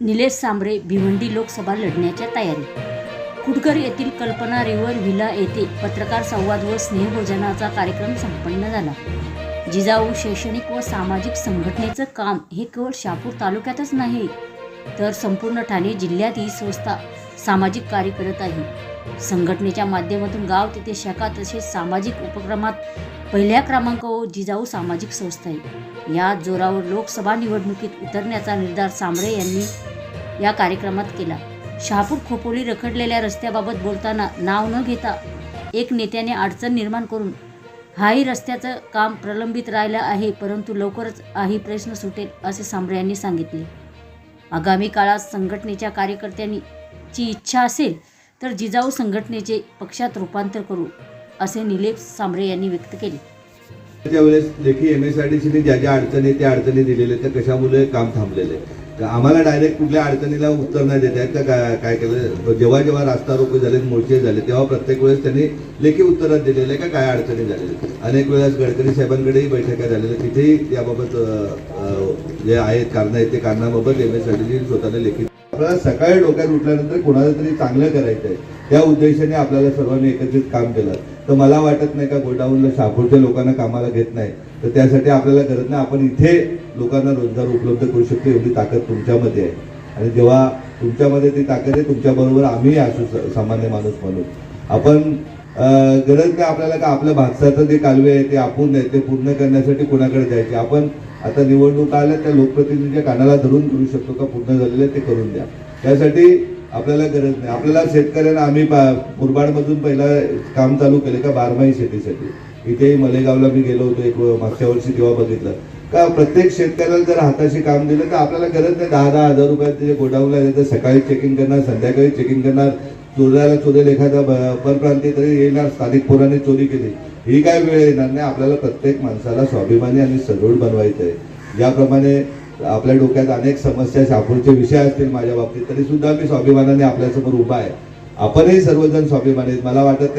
निलेश सांबरे भिवंडी लोकसभा लढण्याच्या तयारी. कुटकर येथील कल्पना रिव्हर व्हिला येथे पत्रकार संवाद व स्नेहभोजनाचा कार्यक्रम संपन्न झाला. जिजाऊ शैक्षणिक व सामाजिक संघटनेचं काम हे केवळ शापूर तालुक्यातच नाही तर संपूर्ण ठाणे जिल्ह्यात ही संस्था सामाजिक कार्य करत आहे. संघटनेच्या माध्यमातून गाव तिथे शाखा तसेच सामाजिक उपक्रमात पहिल्या क्रमांकावर जिजाऊ सामाजिक संस्था आहे. या जोरावर लोकसभा निवडणुकीत उतरण्याचा निर्धार सांबरे यांनी या कार्यक्रमात केला. शहापूर खोपोली रखडलेल्या रस्त्याबाबत बोलताना नाव न घेता एक नेत्याने अडचण निर्माण करून हाही रस्त्याचं काम प्रलंबित राहिलं आहे परंतु लवकरच हाही प्रश्न सुटेल असे सांबरे यांनी सांगितले. आगामी काळात संघटनेच्या कार्यकर्त्यांनी ची इच्छा असेल तर जिजाऊ संघटनेचे पक्षात रूपांतर करू असे निलेश सांबरे यांनी व्यक्त केले. त्यावेळेस लेखी एम एस आर टी सीने ज्या ज्या अडचणी त्या अडचणी दिलेल्या त्या कशामुळे काम थांबलेलं आहे? आम्हाला डायरेक्ट कुठल्या अडचणीला उत्तर नाही देत आहेत. का काय काय केलं? जेव्हा जेव्हा रास्ता रोको झाले मोर्चे झाले तेव्हा प्रत्येक वेळेस त्यांनी लेखी उत्तरात दिलेले आहे का काय अडचणी झालेल्या अनेक वेळेस गडकरी साहेबांकडेही बैठका झालेल्या. तिथेही याबाबत जे आहेत कारणं आहेत ते कारणाबाबत एम एस स्वतःला लेखी आपल्याला सकाळी डोक्यात उठल्यानंतर कोणाला तरी चांगलं करायचं आहे त्या उद्देशाने आपल्याला सर्वांनी एकत्रित काम केलं. तर मला वाटत नाही का गोडाऊनला शापूरच्या लोकांना कामाला घेत नाही. तर त्यासाठी आपल्याला गरज नाही. आपण इथे लोकांना रोजगार उपलब्ध करू शकतो एवढी ताकद तुमच्यामध्ये आहे. आणि जेव्हा तुमच्यामध्ये ती ताकद आहे तुमच्याबरोबर आम्ही असू सामान्य माणूस म्हणून. आपण गरज नाही आपल्याला का आपल्या भागसाचं जे कालवे आहे ते आपण आहे ते पूर्ण करण्यासाठी कोणाकडे जायचे? आपण आता निवडणूक आल्या त्या लोकप्रतिनिधीच्या कानाला धरून करू शकतो का? पूर्ण झालेलं ते करून द्या. त्यासाठी आपल्याला गरज नाही. आपल्याला शेतकऱ्यांना आम्ही मुरबाडमधून पहिला काम चालू केले का? बारमाही शेतीसाठी. इथे मलेगावला मी गेलो होतो एक मागच्या वर्षी तेव्हा बघितलं. का प्रत्येक शेतकऱ्याला जर हाताशी काम दिलं तर आपल्याला गरज नाही दहा दहा हजार रुपयाचे जे गोडाऊनला आहे, तर सकाळी चेकिंग करणार संध्याकाळी चेकिंग करणार. चोरायला चोरेल एखादा ब- परप्रांतीय तरी येणार स्थानिक पोराने चोरी केली. ही काय वेळ येणार नाही आपल्याला प्रत्येक माणसाला स्वाभिमानी आणि सदृढ बनवायचं आहे. ज्याप्रमाणे आपल्या डोक्यात अनेक समस्या शापूरचे विषय असतील माझ्या बाबतीत तरी सुद्धा मी स्वाभिमानाने आपल्यासमोर उभा आहे. आपणही सर्वजण स्वाभिमानी मला वाटत